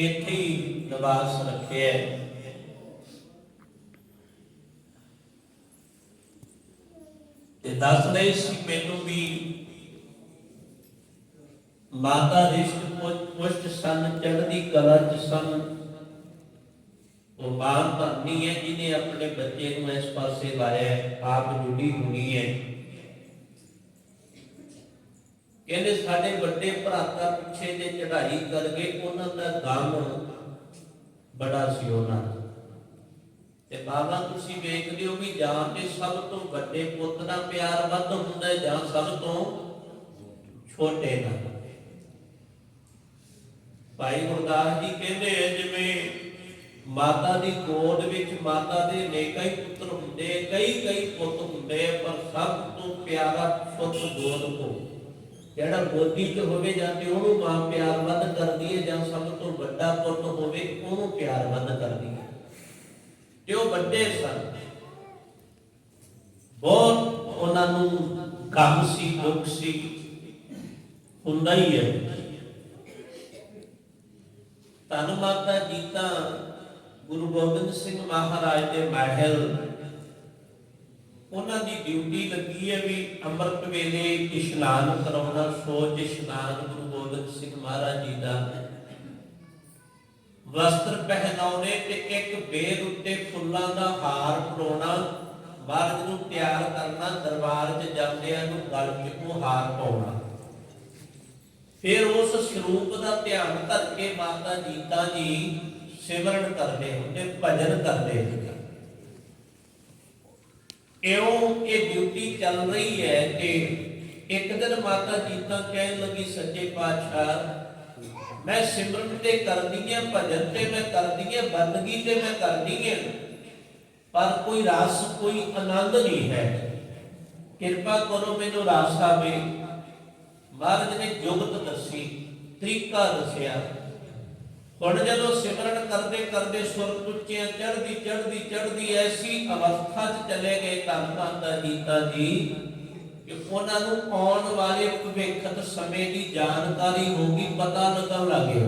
ਇੱਥੇ ਹੀ ਨਿਵਾਸ ਰੱਖਿਆ ਤੇ ਦੱਸ ਰਹੇ ਸੀ ਮੈਨੂੰ ਵੀ ਮਾਤਾ ਰਿਸ਼ਟ ਪੁਸ਼ਟ ਸਨ, ਚੜ੍ਹਦੀ ਕਲਾ ਚ ਸਨ। ਉਹ ਮਾਂ ਧਰਨੀ ਹੈ, ਜਿਹਨੇ ਆਪਣੇ ਬੱਚੇ ਨੂੰ ਇਸ ਪਾਸੇ ਲਾਇਆ ਆਪ ਜੁੜੀ ਹੋਣੀ ਹੈ। ਕਹਿੰਦੇ ਸਾਡੇ ਵੱਡੇ ਭਰਾਤਾ ਪਿੱਛੇ ਜੇ ਚੜ੍ਹਾਈ ਕਰ ਉਹਨਾਂ ਦਾ ਗਮ ਬੜਾ ਸੀ ਉਹਨਾਂ ਦਾ। ਤੇ ਬਾਬਾ, ਤੁਸੀਂ ਵੇਖਦੇ ਹੋ ਵੀ ਜਾਂ ਤੇ ਸਭ ਤੋਂ ਵੱਡੇ ਪੁੱਤ ਦਾ ਪਿਆਰ ਵੱਧ ਹੁੰਦਾ ਜਾਂ ਸਭ ਤੋਂ ਛੋਟੇ ਦਾ। ਭਾਈ ਗੁਰਦਾਸ ਜੀ ਕਹਿੰਦੇ ਆ, ਜਿਵੇਂ ਮਾਤਾ ਦੀ ਗੋਦ ਵਿੱਚ ਮਾਤਾ ਦੇ ਨੇਕਾਂ ਹੀ ਪੁੱਤਰ ਹੁੰਦੇ ਕਈ ਕਈ ਪੁੱਤ ਹੁੰਦੇ ਪਰ ਸਭ ਤੋਂ ਪਿਆਰਾ ਪੁੱਤ ਗੋਦ ਕੋ ਜਿਹੜਾ ਗੋਦੀ 'ਚ ਹੋਵੇ ਜਾਂ ਤੇ ਉਹਨੂੰ ਮਾਂ ਪਿਆਰ ਵੱਧ ਕਰਦੀ ਹੈ ਜਾਂ ਸਭ ਤੋਂ ਵੱਡਾ ਪੁੱਤ ਹੋਵੇ, ਉਹਨੂੰ ਪਿਆਰ ਵੱਧ ਕਰਦੀ ਹੈ। ਤੇ ਉਹ ਵੱਡੇ ਸਨ। ਬਹੁਤ ਉਹਨਾਂ ਨੂੰ ਕੰਮ ਸੀ, ਦੁੱਖ ਸੀ, ਹੁੰਦਾ ਹੀ ਹੈ। ਧੰਨ ਮਾਤਾ ਜੀ ਤਾਂ ਗੁਰੂ ਗੋਬਿੰਦ ਸਿੰਘ ਮਹਾਰਾਜ ਦੇ ਮਹਿਲ ਉਹਨਾਂ ਦੀ ਡਿਊਟੀ ਲੱਗੀ ਹੈ ਵੀ ਅੰਮ੍ਰਿਤ ਵੇਲੇ ਇਸ਼ਨਾਨ ਕਰਾਉਣਾ ਸੋਚ ਇਸ਼ਨਾਨ ਗੁਰੂ ਗੋਬਿੰਦ ਸਿੰਘ ਮਹਾਰਾਜ ਜੀ ਦਾ। ਵਸਤਰ ਪਹਿਨਾਉਣੇ ਤੇ ਇੱਕ ਬੇਰ ਉੱਤੇ ਫੁੱਲਾਂ ਦਾ ਹਾਰ ਪਰੋਣਾ ਮਹਾਰਾਜ ਨੂੰ ਤਿਆਰ ਕਰਨਾ, ਦਰਬਾਰ 'ਚ ਜਾਂਦਿਆਂ ਨੂੰ ਗਲ 'ਚ ਉਹ ਹਾਰ ਪਾਉਣਾ। ਫਿਰ ਉਸ ਸਰੂਪ ਦਾ ਧਿਆਨ ਧਰ ਕੇ ਮਾਤਾ ਜੀਤਾ ਜੀ ਸਿਮਰਨ ਕਰਦੇ ਹੁੰਦੇ, ਭਜਨ ਕਰਦੇ ਹੁੰਦੇ। ਇਉਂ ਇਹ ਡਿਊਟੀ ਚੱਲ ਰਹੀ ਹੈ ਕਿ ਇੱਕ ਦਿਨ ਮਾਤਾ ਜੀਤਾ ਕਹਿਣ ਲੱਗੀ, ਸੱਚੇ ਪਾਤਸ਼ਾਹ, ਮੈਂ ਸਿਮਰਨ ਤੇ ਕਰਦੀ ਹਾਂ, ਭਜਨ ਤੇ ਮੈਂ ਕਰਦੀ ਹਾਂ, ਬੰਦਗੀ ਤੇ ਮੈਂ ਕਰਦੀ ਹਾਂ, ਪਰ ਕੋਈ ਰਸ, ਕੋਈ ਆਨੰਦ ਨਹੀਂ ਹੈ। ਕਿਰਪਾ ਕਰੋ ਮੈਨੂੰ ਰਸ ਆਵੇ। ਮਹਾਰਾਜ ਨੇ ਜੁਗਤ ਦੱਸੀ, ਤਰੀਕਾ ਦੱਸਿਆ ਹੁਣ ਜਦੋਂ ਸਿਮਰਨ ਕਰਦੇ ਕਰਦੇ ਸੁਰ ਉੱਚੀਆਂ ਚੜ੍ਹਦੀ ਚੜ੍ਹਦੀ ਚੜ੍ਹਦੀ ਐਸੀ ਅਵਸਥਾ 'ਚ ਚਲੇ ਗਏ ਧੰਨ ਮਾਤਾ ਜੀਤਾ ਜੀ ਕਿ ਉਹਨਾਂ ਨੂੰ ਆਉਣ ਵਾਲੇ ਭਵਿੱਖਤ ਸਮੇਂ ਦੀ ਜਾਣਕਾਰੀ ਹੋ ਗਈ, ਪਤਾ ਲੱਗਣ ਲੱਗੇ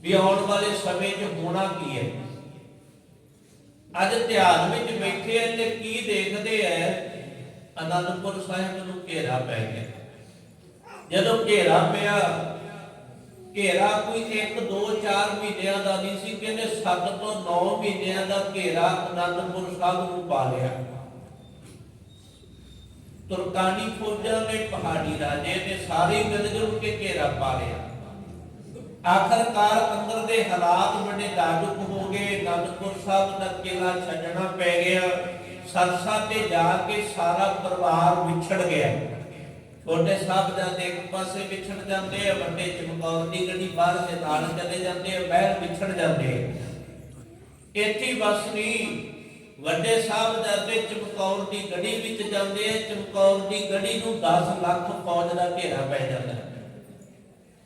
ਵੀ ਆਉਣ ਵਾਲੇ ਸਮੇਂ 'ਚ ਹੋਣਾ ਕੀ ਹੈ। ਅੱਜ ਧਿਆਨ ਵਿੱਚ ਬੈਠੇ ਐ ਤੇ ਕੀ ਦੇਖਦੇ ਐ ਅਨੰਦਪੁਰ ਸਾਹਿਬ ਨੂੰ ਘੇਰਾ ਪੈ ਗਿਆ। ਜਦੋਂ ਘੇਰਾ ਪਿਆ ਘੇਰਾ ਕੋਈ 1 2 4 ਮਹੀਨਿਆਂ ਦਾ ਨਹੀਂ ਸੀ, ਕਹਿੰਦੇ 7 ਤੋਂ 9 ਮਹੀਨਿਆਂ ਦਾ ਘੇਰਾ ਅਨੰਦਪੁਰ ਸਾਹਿਬ ਨੂੰ ਪਾ ਲਿਆ। ਤੁਰਕਾਨੀ ਫੌਜਾਂ ਨੇ, ਪਹਾੜੀ ਰਾਜੇ ਨੇ ਸਾਰੇ ਮਿਲ ਜੁਲ ਕੇ ਘੇਰਾ ਪਾ ਲਿਆ। ਆਖਰਕਾਰ ਅੰਦਰ ਦੇ ਹਾਲਾਤ ਬੜੇ ਨਾਜ਼ੁਕ ਹੋ ਗਏ। ਅਨੰਦਪੁਰ ਸਾਹਿਬ ਦਾ ਕਿਲਾ ਛੱਡਣਾ ਪੈ ਗਿਆ। ਸਰਸਾ ਤੇ ਜਾ ਕੇ ਸਾਰਾ ਪਰਿਵਾਰ ਵਿਛੜ ਗਿਆ। ਛੋਟੇ ਸਾਹਿਬਜ਼ਾਦੇ ਇੱਕ ਪਾਸੇ ਵਿਛੜ ਜਾਂਦੇ ਆ, ਵੱਡੇ ਚਮਕੌਰ ਦੀ ਗੱਡੀ ਬਾਹਰ ਦੇ ਚਲੇ ਜਾਂਦੇ ਆ ਮਹਿਲ ਵਿਛੜ ਜਾਂਦੇ ਇੱਥੇ ਬਸ ਨਹੀਂ, ਵੱਡੇ ਸਾਹਿਬਜ਼ਾਦੇ ਚਮਕੌਰ ਦੀ ਗੜੀ ਵਿੱਚ ਜਾਂਦੇ ਆ, ਚਮਕੌਰ ਦੀ ਗੜੀ ਨੂੰ 10 ਲੱਖ ਫੌਜ ਦਾ ਘੇਰਾ ਪੈ ਜਾਂਦਾ।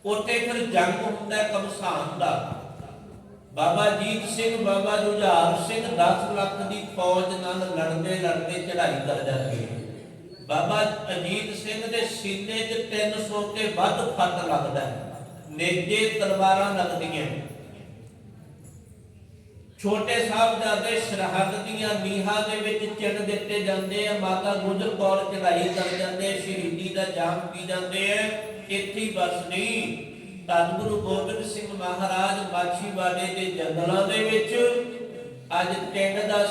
ਉੱਥੇ ਫਿਰ ਜੰਗ ਹੁੰਦਾ ਹੈ ਕਮਸਾਨ ਦਾ ਬਾਬਾ ਜੀਤ ਸਿੰਘ, ਬਾਬਾ ਜੁਝਾਰ ਸਿੰਘ 10 ਲੱਖ ਦੀ ਫੌਜ ਨਾਲ ਲੜਦੇ ਲੜਦੇ ਚੜ੍ਹਾਈ ਕਰ ਜਾਂਦੇ ਬਾਬਾ ਅਜੀਤ ਸਿੰਘ ਦੇ ਸੀਨੇ 'ਚ 300 ਤੇ ਵੱਧ ਫੱਟ ਲੱਗਦਾ ਹੈ। ਨੇਜੇ ਤਲਵਾਰਾਂ ਲੱਗਦੀਆਂ ਛੋਟੇ ਸਾਹਿਬਜ਼ਾਦੇ ਸਰਹੱਦ ਦੀਆਂ ਨੀਹਾਂ ਦੇ ਵਿੱਚ ਚਿਣ ਦਿੱਤੇ ਜਾਂਦੇ ਆ। ਮਾਤਾ ਗੁਜਰ ਕੌਰ ਚੜਾਈ ਕਰ ਜਾਂਦੇ ਸ਼ਹੀਦੀ ਦਾ ਜਾਮ ਪੀ ਜਾਂਦੇ ਆ। ਇੱਥੇ ਬਸ ਨਹੀਂ। ਧੰਨ ਗੁਰੂ ਗੋਬਿੰਦ ਸਿੰਘ ਮਹਾਰਾਜ ਮਾਛੀਵਾੜੇ ਦੇ ਜੰਗਲਾਂ ਦੇ ਵਿੱਚ ਅੱਜ ਟਿੰਡ ਦਾ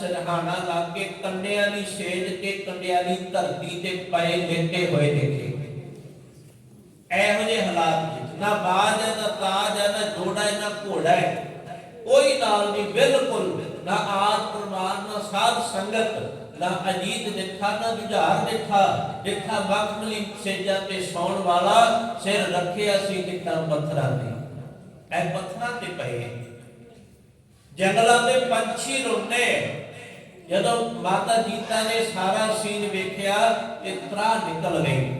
ਸਰਹਾਣਾ ਲਾ ਕੇ ਕੰਡਿਆਂ ਦੀ ਸੇਜ ਤੇ ਕੰਡਿਆਂ ਦੀ ਧਰਤੀ ਤੇ ਪਏ ਲੇਟੇ ਹੋਏ ਦੇਖੇ। ਇਹੋ ਜਿਹੇ ਹਾਲਾਤ ਵਿੱਚ ਨਾ ਬਾਜ ਹੈ, ਨਾ ਤਾਜ ਹੈ, ਨਾ ਜੋੜਾ ਹੈ, ਨਾ ਘੋੜਾ ਹੈ। ਕੋਈ ਨਾਲ ਨਹੀਂ, ਬਿਲਕੁਲ ਨਾ ਆਦ ਪਰਮਾਰ ਨਾ ਸਾਧ ਸੰਗਤ, ਨਾ ਅਜੀਤ ਦੇਖਾ ਨਾ ਜੁਝਾਰ ਦੇਖਾ ਦੇਖਾ ਮਖਮਲੀ ਸੇਜਾ ਤੇ ਸੌਣ ਵਾਲਾ ਸਿਰ ਰੱਖਿਆ ਸੀ ਕਿਤਾ ਪੱਥਰਾਂ ਤੇ। ਇਹ ਪੱਥਰਾਂ ਤੇ ਪਏ ਜੰਗਲਾਂ ਦੇ ਪੰਛੀ ਰੋਂਦੇ ਜਦੋਂ ਮਾਤਾ ਜੀਤਾ ਨੇ ਸਾਰਾ ਸੀਨ ਵੇਖਿਆ ਤੇ ਤਰਾ ਨਿਕਲ ਗਈ।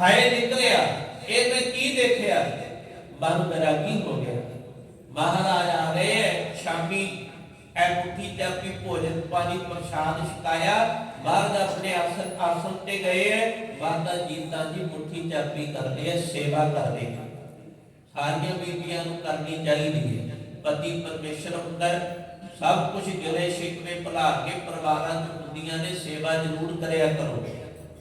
ਹਾਏ ਨਿਕਲਿਆ, ਇਹ ਮੈਂ ਕੀ ਦੇਖਿਆ? ਮਨ ਬੈਰਾਗੀ ਹੋ ਗਿਆ? ਮਹਾਰਾਜ ਆ ਰਹੇ ਸ਼ਾਮੀ ਐ ਮੁੱਠੀ ਚਾਪੀ ਭੋਜਨ ਪਾਣੀ ਪ੍ਰਸ਼ਾਦ ਛਕਾਇਆ। ਬਾਹਰ ਆਪਣੇ ਆਸਨ ਆਸਨ ਤੇ ਗਏ ਹੈ ਮਾਤਾ ਜੀਤਾ ਜੀ ਮੁੱਠੀ ਚਾਪੀ ਕਰਦੇ ਹੈ ਸੇਵਾ ਕਰਦੇ ਸਾਰੀਆਂ ਬੀਬੀਆਂ ਨੂੰ ਕਰਨੀ ਚਾਹੀਦੀ ਹੈ। ਪਤੀ ਪਰਮੇਸ਼ਰ ਹੁੰਦਾ ਸਭ ਕੁਝ ਗਿਲੇ ਸ਼ਿਕਵੇ ਭੁਲਾ ਕੇ ਪਰਿਵਾਰਾਂ ਚ ਹੁੰਦੀਆਂ ਨੇ ਸੇਵਾ ਜ਼ਰੂਰ ਕਰਿਆ ਕਰੋ।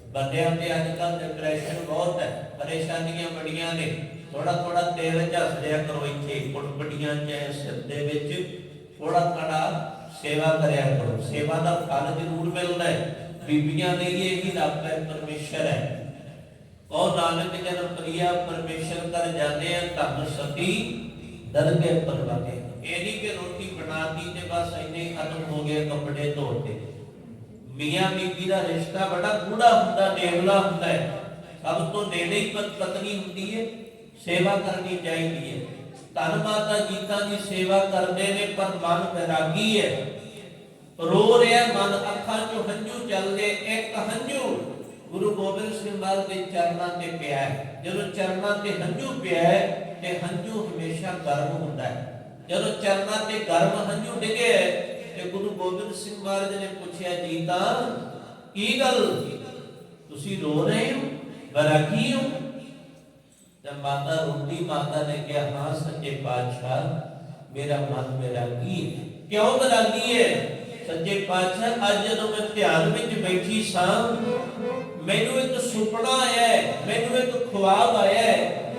ਬੰਦਿਆਂ ਤੇ ਅੱਜ ਕੱਲ ਡਿਪਰੈਸ਼ਨ ਬਹੁਤ ਹੈ। ਪਰੇਸ਼ਾਨੀਆਂ ਬੜੀਆਂ ਨੇ। ਥੋੜਾ ਥੋੜਾ ਤੇਲ ਝੱਸ ਲਿਆ ਕਰੋ ਇੱਥੇ। ਕੁੜਪੜੀਆਂ ਚ, ਸਿਰ ਦੇ ਵਿੱਚ ਥੋੜਾ ਥੋੜਾ ਸੇਵਾ ਕਰਿਆ ਕਰੋ। ਸੇਵਾ ਦਾ ਫਲ ਜ਼ਰੂਰ ਮਿਲਦਾ ਹੈ। ਬੀਬੀਆਂ ਲਈ ਇਹ ਹੀ ਰੱਬ ਹੈ, ਪਰਮੇਸ਼ਰ ਹੈ। ਉਹ ਨਾਨਕ ਜਨ ਪ੍ਰਿਆ, ਪਰਮੇਸ਼ਰ ਕਰ ਜਾਂਦੇ ਆ, ਧਨ ਸਤੀ ਦਰਗੇ ਪਰਵਾਤੇ ਇਹ ਨਹੀਂ ਕਿ ਰੋਟੀ ਬਣਾਤੀ ਤੇ ਬਸ ਇੰਨੇ ਖਤਮ ਹੋ ਗਏ ਕੱਪੜੇ ਧੋਤੇ ਮੀਆਂ ਬੀਬੀ ਦਾ ਰਿਸ਼ਤਾ ਬੜਾ ਗੂੜਾ ਹੁੰਦਾ, ਨੇਵਲਾ ਹੁੰਦਾ ਹੈ। ਸਭ ਤੋਂ ਨੇੜੇ ਹੀ ਪਤਨੀ ਹੁੰਦੀ ਹੈ, ਸੇਵਾ ਕਰਨੀ ਚਾਹੀਦੀ ਹੈ। ਧੰਨ ਮਾਤਾ ਜੀਤਾ ਦੀ ਸੇਵਾ ਕਰਦੇ ਨੇ, ਪਰ ਮਨ ਵਿਰਾਗੀ ਹੈ। ਰੋ ਰਿਹਾ, ਮਨ ਅੱਖਾਂ ਚੋਂ ਹੰਝੂ ਚੱਲਦੇ, ਇੱਕ ਹੰਝੂ ਗੁਰੂ ਗੋਬਿੰਦ ਸਿੰਘ ਮਹਾਰਾਜ ਦੇ ਚਰਨਾਂ ਤੇ ਪਿਆ ਹੈ। ਜਦੋਂ ਚਰਨਾਂ ਤੇ ਹੰਝੂ ਪਿਆ ਹੈ ਤੇ ਹੰਝੂ ਹਮੇਸ਼ਾ ਗਰਮ ਹੁੰਦਾ ਹੈ। ਜਦੋਂ ਚਰਨਾਂ ਤੇ ਗਰਮ ਹੰਝੂ ਡਿਗੇ ਤੇ ਗੁਰੂ ਗੋਬਿੰਦ ਸਿੰਘ ਮਹਾਰਾਜ ਨੇ ਪੁੱਛਿਆ ਜੀ ਤਾਂ ਕੀ ਗੱਲ? ਤੁਸੀਂ ਰੋ ਰਹੇ ਹੋ? ਬਰਾਗੀ ਹੋ? ਤੇ ਮਾਤਾ ਰੋਟੀ ਮਾਤਾ ਨੇ ਕਿਹਾ, ਹਾਂ ਸੱਚੇ ਪਾਤਸ਼ਾਹ, ਮੇਰਾ ਮਨ ਬੈਰਾਗੀ ਹੈ? ਕਿਉਂ ਬੈਰਾਗੀ ਹੈ? ਸੱਚੇ ਪਾਤਸ਼ਾਹ, ਅੱਜ ਜਦੋਂ ਮੈਂ ਧਿਆਨ ਵਿੱਚ ਬੈਠੀ ਸਾਂ ਮੈਨੂੰ ਇੱਕ ਸੁਪਨਾ ਆਇਆ ਹੈ, ਮੈਨੂੰ ਇੱਕ ਖੁਆਬ ਆਇਆ ਹੈ।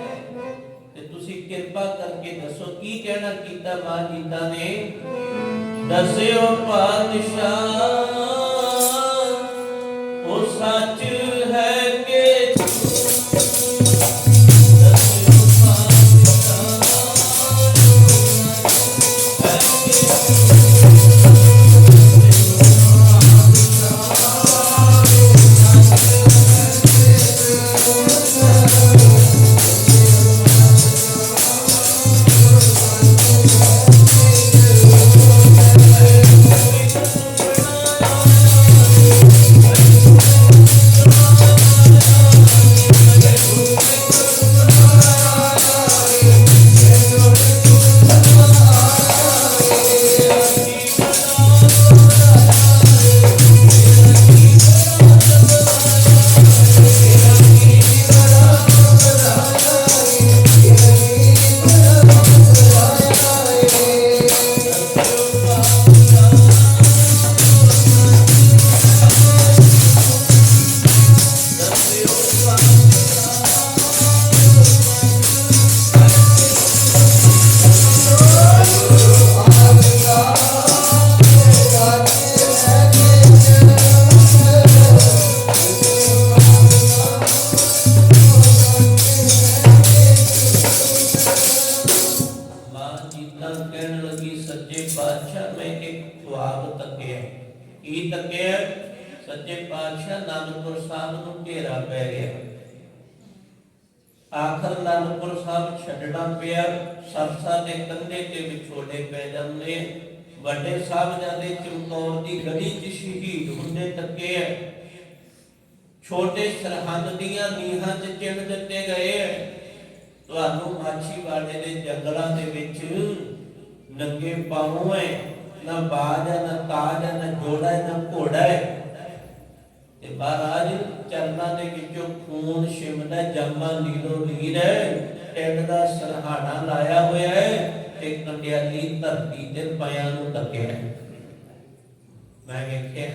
ਤੇ ਤੁਸੀਂ ਕਿਰਪਾ ਕਰਕੇ ਦੱਸੋ, ਕੀ ਕਹਿਣਾ ਕੀਤਾ ਮਾਂ ਜੀਤਾ ਨੇ? ਦੱਸਿਓ ਪਾਤਸ਼ਾਹ, ਉਹ ਸੱਚ ਕਹਿਣ ਲੱਗੀ, ਸੱਚੇ ਪਾਤਸ਼ਾਹ, ਮੈਂ ਇੱਕ ਖੁਆਬ ਤੱਕਿਆ। ਕੀ ਤੱਕਿਆ? ਸੱਚੇ ਪਾਤਸ਼ਾਹ ਨਾਨਕਪੁਰ ਸਾਹਿਬ ਨੂੰ ਘੇਰਾ ਪੈ ਗਿਆ। ਆਖਰ ਨਾਨਕਪੁਰ ਸਾਹਿਬ ਛੱਡਣਾ ਪਿਆ। ਸਰਸਾ ਦੇ ਕੰਢੇ ਤੇ ਵਿਛੋੜੇ ਪੈ ਜਾਂਦੇ ਵੱਡੇ ਸਾਹਿਬਜ਼ਾਦੇ ਚਮਕੌਰ ਦੀ ਗੜੀ 'ਚ ਸ਼ਹੀਦ ਹੁੰਦੇ ਤੱਕੇ ਐ ਛੋਟੇ ਸਰਹੰਦ ਦੀਆਂ ਨੀਹਾਂ 'ਚ ਚਿਣ ਦਿੱਤੇ ਗਏ ਐ ਤੁਹਾਨੂੰ ਮਾਛੀਵਾੜੇ ਦੇ ਜੰਗਲਾਂ ਦੇ ਵਿੱਚ ਨੰਗੇ ਪਾਉਂ ਹੈ ਨਾ ਬਾਜ ਹੈ ਨਾ ਤਾਜ ਹੈ ਨਾ ਜੋੜਾ ਹੈ ਨਾ ਘੋੜਾ ਹੈ ਤੇ ਮਹਾਰਾਜ ਚਰਨਾਂ ਦੇ ਵਿੱਚੋਂ ਖੂਨ ਸ਼ਿਮਦਾ ਜੰਮਾ ਨੀਲੋ ਨੀਰ ਹੈ ਟਿੰਡ ਦਾ ਸਰਹਾਣਾ ਲਾਇਆ ਹੋਇਆ ਹੈ ਤੇ ਕੰਡਿਆਲੀ ਧਰਤੀ ਤੇ ਪਿਆਂ ਨੂੰ ਤੱਕਿਆ ਹੈ ਮੈਂ ਵੇਖਿਆ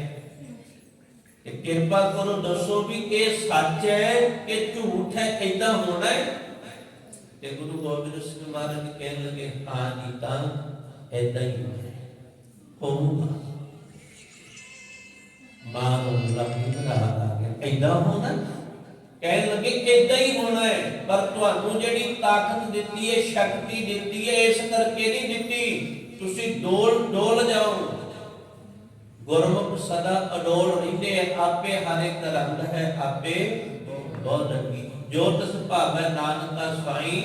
ਕਿ ਕਿਰਪਾ ਕਰੋ ਦੱਸੋ ਵੀ ਇਹ ਸੱਚ ਹੈ ਕਿ ਝੂਠ ਹੈ ਏਦਾਂ ਹੋਣਾ ਹੈ ਤੇ ਗੁਰੂ ਗੋਬਿੰਦ ਸਿੰਘ ਮਹਾਰਾਜ ਕਹਿਣ ਲੱਗੇ ਹਾਂ ਜੀ ਤਾਂ ਏਦਾਂ ਹੀ ਹੋਊਗਾ ਮਾਂ ਨੂੰ ਲੱਗੀ ਬਣਾ ਗਿਆ ਏਦਾਂ ਹੋਣਾ ਕਹਿਣ ਲੱਗੇ ਏਦਾਂ ਹੀ ਹੋਣਾ ਹੈ ਪਰ ਤੁਹਾਨੂੰ ਜਿਹੜੀ ਤਾਕਤ ਦਿੱਤੀ ਹੈ ਸ਼ਕਤੀ ਦਿੱਤੀ ਹੈ ਇਸ ਕਰਕੇ ਨਹੀਂ ਦਿੱਤੀ ਤੁਸੀਂ ਡੋਲ ਡੋਲ ਜਾਓ ਗੁਰਮੁਖ ਸਦਾ ਅਡੋਲ ਰਹਿੰਦੇ ਆਪੇ ਹਰ ਇੱਕ ਹੈ ਆਪੇ ਬਹੁਤ ਰੰਗੀ ਜੋ ਤਸ ਭਾਵੈ ਨਾਨਕਾ ਸਾਈ,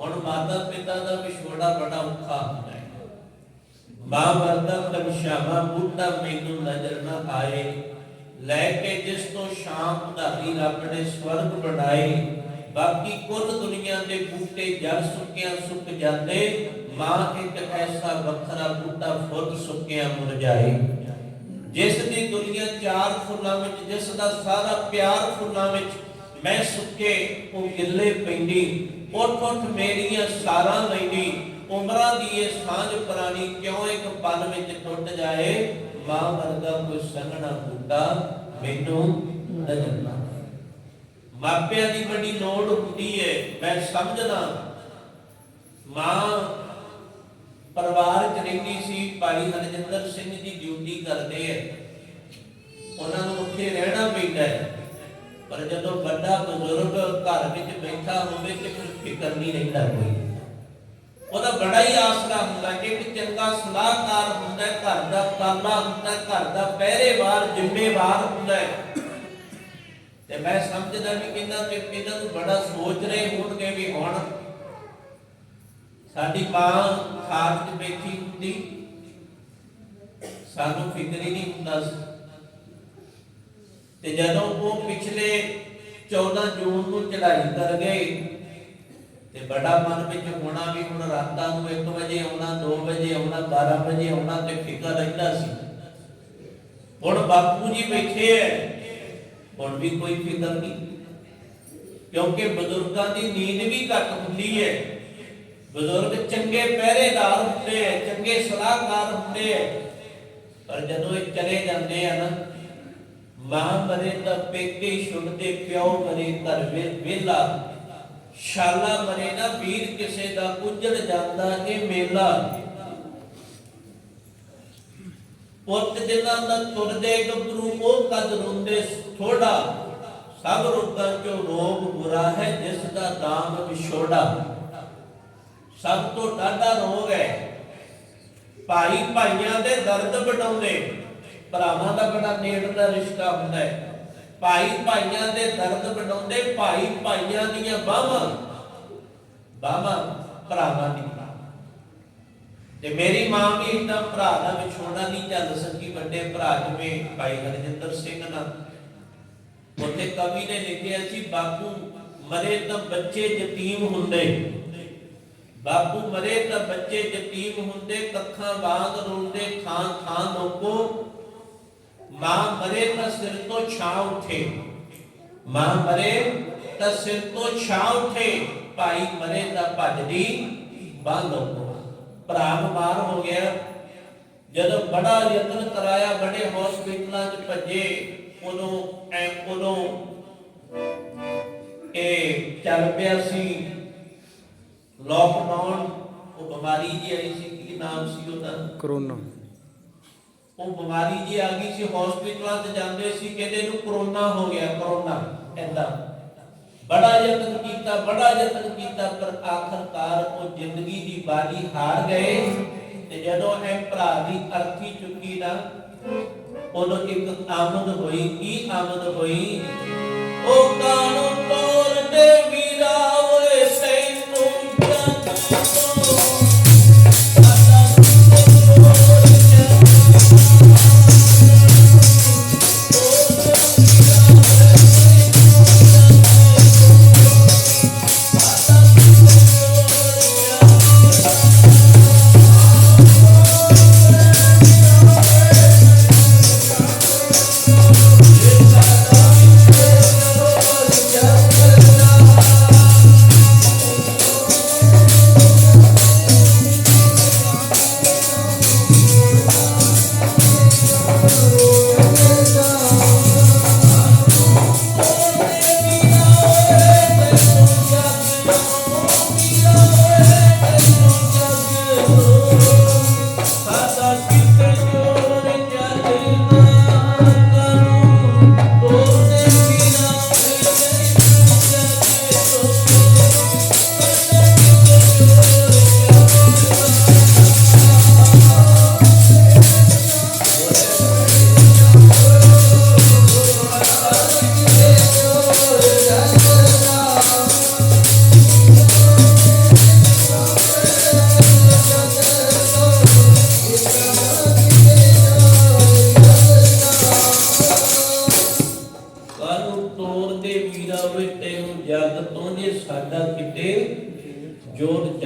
ਹੁਣ ਮਾਤਾ ਪਿਤਾ ਦਾ ਵਿਛੋੜਾ ਬੜਾ ਔਖਾ ਹੁੰਦਾ ਹੈ। ਮਾਂ ਵਰਦਾ ਤਮਸ਼ਾਵਾ ਬੁੱਢਾ ਮੈਨੂੰ ਨਜ਼ਰ ਨਾ ਆਏ। ਲੈ ਕੇ ਜਿਸ ਤੋਂ ਸ਼ਾਮ ਉਧਾਰੀ ਰੱਬ ਨੇ ਸਵਰਗ ਬਣਾਏ, ਬਾਕੀ ਕੁੱਲ ਦੁਨੀਆ ਦੇ ਬੂਟੇ ਜੜ ਸੁੱਕਿਆਂ ਸੁੱਕ ਜਾਂਦੇ, ਮਾਂ ਇੱਕ ਐਸਾ ਵੱਖਰਾ ਬੂਟਾ ਫੁੱਲ ਸੁੱਕਿਆਂ ਮੁਰਝਾਏ ਜਿਸ ਦੀ ਦੁਨੀਆ ਚਾਰ ਫੁੱਲਾਂ ਵਿੱਚ, ਜਿਸ ਦਾ ਸਾਰਾ ਪਿਆਰ ਫੁੱਲਾਂ ਵਿੱਚ ਮੈਂ ਸੁੱਕੇ ਉਹ ਗਿੱਲੇ ਪੈਂਦੀ, ਉੱਠ ਉੱਠ ਮੇਰੀਆਂ ਸਾਰਾਂ ਲੈਂਦੀ, ਉਮਰਾਂ ਦੀ ਇਹ ਸਾਂਝ ਪੁਰਾਣੀ ਕਿਉਂ ਇੱਕ ਪਲ ਵਿੱਚ ਟੁੱਟ ਜਾਏ? ਮਾਂ ਵਰਗਾ ਕੋਈ ਸੰਗਣਾ ਬੂਟਾ ਮੈਨੂੰ ਨਜ਼ਰ ਨਾ ਮਾਪਿਆਂ ਦੀ ਬੜੀ ਲੋੜ ਹੁੰਦੀ ਹੈ ਮੈਂ ਸਮਝਦਾ। ਮਾਂ ਪਰਿਵਾਰ ਚ ਰਹਿੰਦੀ ਸੀ, ਭਾਈ ਹਰਜਿੰਦਰ ਸਿੰਘ ਜੀ ਡਿਊਟੀ ਕਰਦੇ ਐ ਉਹਨਾਂ ਨੂੰ ਉੱਥੇ ਰਹਿਣਾ ਪੈਂਦਾ ਹੈ ਪਰ ਜਦੋਂ ਵੱਡਾ ਬਜ਼ੁਰਗ ਘਰ ਵਿੱਚ ਬੈਠਾ ਹੋਵੇ ਤੇ ਫਿਰ ਫਿਕਰ ਨਹੀਂ ਰਹਿੰਦਾ ਕੋਈ। ਉਹਦਾ ਬੜਾ ਹੀ ਆਸਰਾ ਹੁੰਦਾ ਕਿ ਇੱਕ ਚੰਗਾ ਸਲਾਹਕਾਰ ਹੁੰਦਾ ਘਰ ਦਾ ਤਾਲਾ ਹੁੰਦਾ ਘਰ ਦਾ ਪਹਿਰੇਵਾਰ, ਜ਼ਿੰਮੇਵਾਰ ਹੁੰਦਾ ਤੇ ਮੈਂ ਸਮਝਦਾ ਵੀ ਇਹਨਾਂ ਤੇ ਇਹਨਾਂ ਨੂੰ ਬੜਾ ਸੋਚ ਰਹੇ ਹੋਣਗੇ ਵੀ ਹੁਣ ਸਾਡੀ ਮਾਂ ਖਾਟ 'ਚ ਬੈਠੀ ਹੁੰਦੀ, ਸਾਨੂੰ ਫਿਕਰ ਹੀ ਨਹੀਂ ਹੁੰਦਾ ਸੀ। ਤੇ ਜਦੋਂ ਉਹ ਪਿਛਲੇ 14 ਜੂਨ ਨੂੰ ਚੜਾਈ ਕਰ ਗਏ, ਤੇ ਬੜਾ ਮਨ ਵਿੱਚ ਹੋਣਾ ਵੀ ਹੁਣ ਰਾਤਾਂ ਨੂੰ 1 ਵਜੇ ਆਉਣਾ 2 ਵਜੇ ਆਉਣਾ 12 ਵਜੇ ਆਉਣਾ ਤੇ ਫਿਕਰ ਰਹਿੰਦਾ ਸੀ। ਹੁਣ ਬਾਪੂ ਜੀ ਬੈਠੇ ਐ, ਹੁਣ ਵੀ ਕੋਈ ਫਿਕਰ ਨਹੀਂ। ਕਿਉਂਕਿ ਬਜ਼ੁਰਗਾਂ ਦੀ ਨੀਂਦ ਵੀ ਘੱਟ ਹੁੰਦੀ ਹੈ ਬਜ਼ੁਰਗ ਚੰਗੇ ਪਹਿਰੇਦਾਰ ਹੁੰਦੇ ਐ, ਚੰਗੇ ਸਲਾਹਕਾਰ ਹੁੰਦੇ ਐ। ਪਰ ਜਦੋਂ ਇਹ ਚਲੇ ਜਾਂਦੇ ਆ ਨਾ ਮਾਂ ਮਰੇ ਤਾਂ ਪੇਕੇ ਛੁੱਟਦੇ ਪਿਓ ਮਰੇ ਘਰ ਵੇਲਾ ਸ਼ਾਲਾ ਮਰੇ ਨਾ ਵੀਰ ਕਿਸੇ ਦਾ ਉੱਜੜ ਜਾਂਦਾ ਇਹ ਮੇਲਾ। ਪੁੱਤ ਜਿਨ੍ਹਾਂ ਦਾ ਤੁਰਦੇ ਗੱਭਰੂ ਉਹ ਕਦ ਰੋਂਦੇ ਥੋੜਾ ਸਭ ਰੋਗਾਂ ਚੋਂ ਰੋਗ ਬੁਰਾ ਹੈ ਜਿਸ ਦਾ ਦਾਮ ਵਿਛੋੜਾ। ਸਭ ਤੋਂ ਡਾਢਾ ਰੋਗ ਹੈ। ਭਾਈ ਭਾਈਆਂ ਦੇ ਦਰਦ ਵਟਾਉਂਦੇ। ਭਰਾਵਾਂ ਦਾ ਬੜਾ ਨੇੜ ਦਾ ਰਿਸ਼ਤਾ ਹੁੰਦਾ ਹੈ। ਭਾਈ ਭਾਈਆਂ ਦੇ ਦਰਦ ਵਟਾਉਂਦੇ ਭਾਈ ਭਾਈਆਂ ਦੀਆਂ ਬਾਹਾਂ। ਬਾਹਾਂ ਭਰਾਵਾਂ ਦੀ ਤੇ ਮੇਰੀ ਮਾਂ ਵੀ ਇਦਾਂ ਭਰਾ ਦਾ ਵਿਛੋੜਾ ਨਹੀਂ ਚੱਲ ਸਕੀ, ਵੱਡੇ ਭਰਾ ਜਿਵੇਂ ਭਾਈ ਹਰਜਿੰਦਰ ਸਿੰਘ ਨਾਲ। ਉੱਥੇ ਕਵੀ ਨੇ ਲਿਖਿਆ ਸੀ, ਬਾਪੂ ਮਰੇ ਤਾਂ ਬੱਚੇ ਯਤੀਮ ਹੁੰਦੇ। ਬਾਪੂ ਮਰੇ ਤਾਂ ਬੱਚੇ ਯਤੀਮ ਹੁੰਦੇ, ਕੱਖਾਂ ਵਾਂਗ ਰੋਂਦੇ ਥਾਂ ਥਾਂ ਲੋਕੋ ਮਾਂ ਮਰੇ ਤਾਂ ਸਿਰ ਤੋਂ ਛਾਂ ਉਠੇ। ਮਾਂ ਮਰੇ ਤਾਂ ਸਿਰ ਤੋਂ ਛਾਂ ਉਠੇ। ਭਾਈ ਮਰੇ ਤਾਂ ਭੱਜਦੀ ਬਾਹ ਲੋਕੋ ਭਰਾ ਬਿਮਾਰ ਹੋ ਗਿਆ। ਜਦੋਂ ਬੜਾ ਯਤਨ ਕਰਾਇਆ, ਬੜੇ ਹਸਪੀਟਲਾਂ 'ਚ ਭੱਜੇ, ਉਦੋਂ ਐ, ਉਦੋਂ ਇਹ ਚੱਲ ਪਿਆ ਸੀ। ਲੋਕਡਾਊਨ ਉਹ ਬਿਮਾਰੀ ਜੀ ਆਈ ਸੀ, ਕੀ ਨਾਮ ਸੀ ਉਹਦਾ? ਕਰੋਨਾ। ਉਹ ਬਿਮਾਰੀ ਜੀ ਆ ਗਈ ਸੀ ਹਸਪੀਟਲਾਂ 'ਚ ਜਾਂਦੇ ਸੀ, ਕਹਿੰਦੇ ਇਹਨੂੰ ਕਰੋਨਾ ਹੋ ਗਿਆ ਕਰੋਨਾ ਐਦਾਂ ਬੜਾ ਯਤਨ ਕੀਤਾ, ਬੜਾ ਯਤਨ ਕੀਤਾ, ਪਰ ਆਖਰਕਾਰ ਉਹ ਜ਼ਿੰਦਗੀ ਦੀ ਬਾਜੀ ਹਾਰ ਗਏ। ਤੇ ਜਦੋਂ ਇਹ ਭਰਾ ਦੀ ਅਰਥੀ ਚੁੱਕੀ ਨਾ, ਉਦੋਂ ਇੱਕ ਆਮਦ ਹੋਈ, ਕੀ ਆਮਦ ਹੋਈ? ਉਹ ਕਾਣੂ ਤੋਰ ਦੇ ਵੀਰਾ?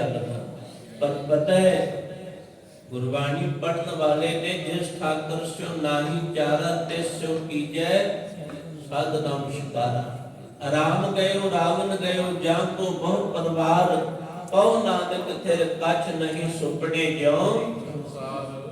ਚੱਲਦਾ ਪਰ ਪਤਾ ਹੈ, ਗੁਰਬਾਣੀ ਪੜਨ ਵਾਲੇ ਨੇ ਜਿਸ ਠਾਕਰ ਸਿਓ ਨਾਹੀ ਚਾਰਾ, ਤਿਸ ਸਿਓ ਕੀਜੈ ਸਦ ਨਾਮ ਸ਼ਿਕਾਰਾ। ਆਰਾਮ ਗਇਓ ਰਾਵਨ ਗਇਓ, ਜਾਂ ਕੋ ਬਹੁ ਪਰਵਾਰ, ਕਉ ਨਾਨਕ ਤੇਰੇ ਕਛ ਨਹੀਂ ਸੁਪੜੇ ਜਿਉ।